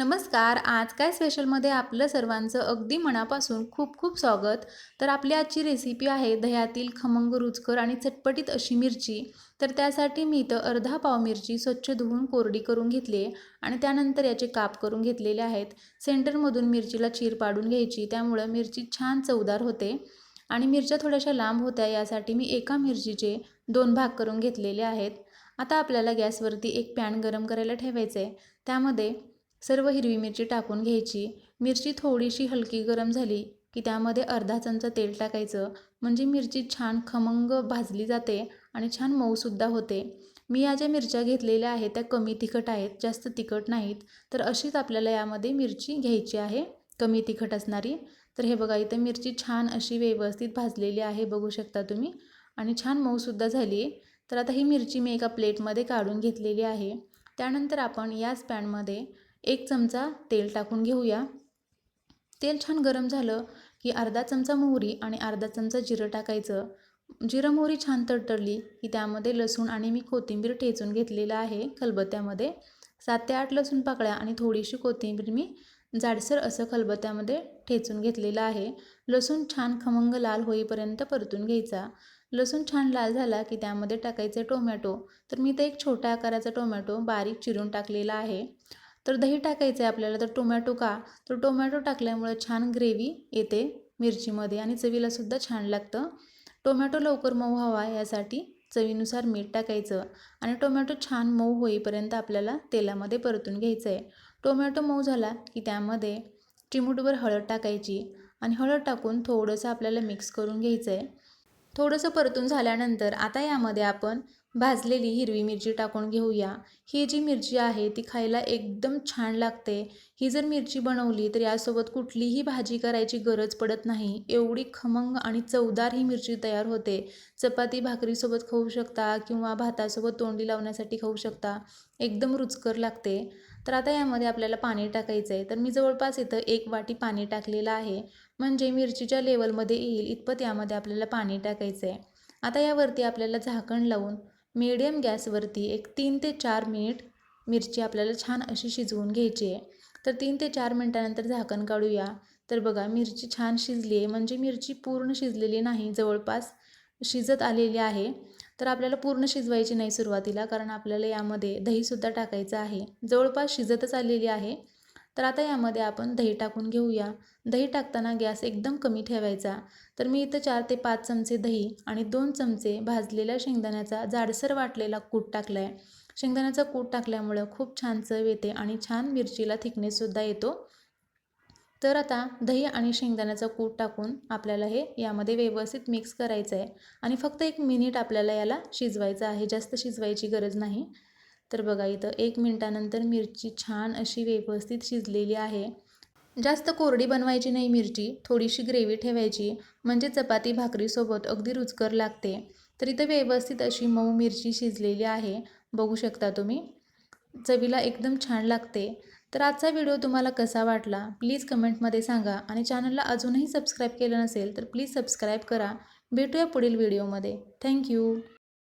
नमस्कार. आज काय स्पेशलमध्ये आपलं सर्वांचं अगदी मनापासून खूप खूप स्वागत. तर आपली आजची रेसिपी आहे दह्यातील खमंग रुचकर आणि चटपटीत अशी मिरची. तर त्यासाठी मी इथं अर्धा पाव मिरची स्वच्छ धुवून कोरडी करून घेतली आहे आणि त्यानंतर याचे काप करून घेतलेले आहेत. सेंटरमधून मिरचीला चीर पाडून घ्यायची त्यामुळं मिरची छान चवदार होते. आणि मिरच्या थोड्याशा लांब होत्या यासाठी मी एका मिरचीचे दोन भाग करून घेतलेले आहेत. आता आपल्याला गॅसवरती एक पॅन गरम करायला ठेवायचं आहे त्यामध्ये सर्व हिरवी मिरची टाकून घ्यायची. मिरची थोडीशी हलकी गरम झाली की त्यामध्ये अर्धा चमचा तेल टाकायचं. म्हणजे मिरची छान खमंग भाजली जाते आणि छान मऊसुद्धा होते. मी या ज्या मिरच्या घेतलेल्या आहेत त्या कमी तिखट आहेत जास्त तिखट नाहीत. तर अशीच आपल्याला यामध्ये मिरची घ्यायची आहे कमी तिखट असणारी. तर हे बघा इथं मिरची छान अशी व्यवस्थित भाजलेली आहे बघू शकता तुम्ही. आणि छान मऊसुद्धा झाली. आहे तर आता ही मिरची मी एका प्लेटमध्ये काढून घेतलेली आहे. त्यानंतर आपण याच पॅनमध्ये एक चमचा तेल टाकून घेऊया. तेल छान गरम झालं की अर्धा चमचा मोहरी आणि अर्धा चमचा जिरं टाकायचं. जिरं मोहरी छान तडतडली की त्यामध्ये लसूण आणि मी कोथिंबीर ठेचून घेतलेलं आहे खलबत्त्यामध्ये. सात ते आठ लसूण पाकळ्या आणि थोडीशी कोथिंबीर मी जाडसर असं खलबत्त्यामध्ये ठेचून घेतलेलं आहे. लसूण छान खमंग लाल होईपर्यंत परतून घ्यायचा. लसूण छान लाल झाला की त्यामध्ये टाकायचं टोमॅटो. तर मी ते एक छोट्या आकाराचा टोमॅटो बारीक चिरून टाकलेला आहे. तर दही टाकायचं आहे आपल्याला. तर टोमॅटो का? तर टोमॅटो टाकल्यामुळं छान ग्रेव्ही येते मिरचीमध्ये आणि चवीलासुद्धा छान लागतं. टोमॅटो लवकर मऊ हवा यासाठी चवीनुसार मीठ टाकायचं आणि टोमॅटो छान मऊ होईपर्यंत आपल्याला तेलामध्ये परतून घ्यायचं आहे टोमॅटो मऊ झाला की त्यामध्ये चिमूटभर हळद टाकायची आणि हळद टाकून थोडंसं आपल्याला मिक्स करून घ्यायचं आहे थोडंसं परतून झाल्यानंतर आता यामध्ये आपण भाजलेली हिरवी मिरची टाकून घेऊया. ही जी मिरची आहे ती खायला एकदम छान लागते. ही जर मिरची बनवली तर यासोबत कुठलीही भाजी करायची गरज पडत नाही. एवढी खमंग आणि चवदार ही मिरची तयार होते. चपाती भाकरीसोबत खाऊ शकता किंवा भातासोबत तोंडी लावण्यासाठी खाऊ शकता. एकदम रुचकर लागते. तर आता यामध्ये आपल्याला पाणी टाकायचं आहे तर मी जवळपास इथं एक वाटी पाणी टाकलेलं आहे. म्हणजे मिरचीच्या लेवलमध्ये येईल इतपत यामध्ये आपल्याला पाणी टाकायचं आहे आता यावरती आपल्याला झाकण लावून मीडियम गॅसवरती एक तीन ते चार मिनिट मिरची आपल्याला छान अशी शिजवून घ्यायची आहे. तर तीन ते चार मिनटानंतर झाकण काढूया. तर बघा मिरची छान शिजली आहे. म्हणजे मिरची पूर्ण शिजलेली नाही जवळपास शिजत आलेली आहे. तर आपल्याला पूर्ण शिजवायची नाही सुरुवातीला कारण आपल्याला यामध्ये दहीसुद्धा टाकायचं आहे. जवळपास शिजतच आलेली आहे. तर आता यामध्ये आपण दही टाकून घेऊया. दही टाकताना गॅस एकदम कमी ठेवायचा. तर मी इथं चार ते पाच चमचे दही आणि दोन चमचे भाजलेल्या शेंगदाण्याचा जाडसर वाटलेला कूट टाकला आहे शेंगदाण्याचा कूट टाकल्यामुळं खूप छान चव येते आणि छान मिरचीला थिकनेससुद्धा येतो. तर आता दही आणि शेंगदाण्याचा कूट टाकून आपल्याला हे यामध्ये व्यवस्थित मिक्स करायचं आहे आणि फक्त एक मिनिट आपल्याला याला शिजवायचं आहे. जास्त शिजवायची गरज नाही. तर बघा इथं एक मिनटानंतर मिरची छान अशी व्यवस्थित शिजलेली आहे. जास्त कोरडी बनवायची नाही मिरची थोडीशी ग्रेव्ही ठेवायची म्हणजे चपाती भाकरीसोबत अगदी रुचकर लागते. तर इथं व्यवस्थित अशी मऊ मिरची शिजलेली आहे बघू शकता तुम्ही. चवीला एकदम छान लागते. तर आजचा व्हिडिओ तुम्हाला कसा वाटला प्लीज कमेंटमध्ये सांगा. आणि चॅनलला अजूनही सबस्क्राईब केलं नसेल तर प्लीज सबस्क्राईब करा. भेटूया पुढील व्हिडिओमध्ये. थँक्यू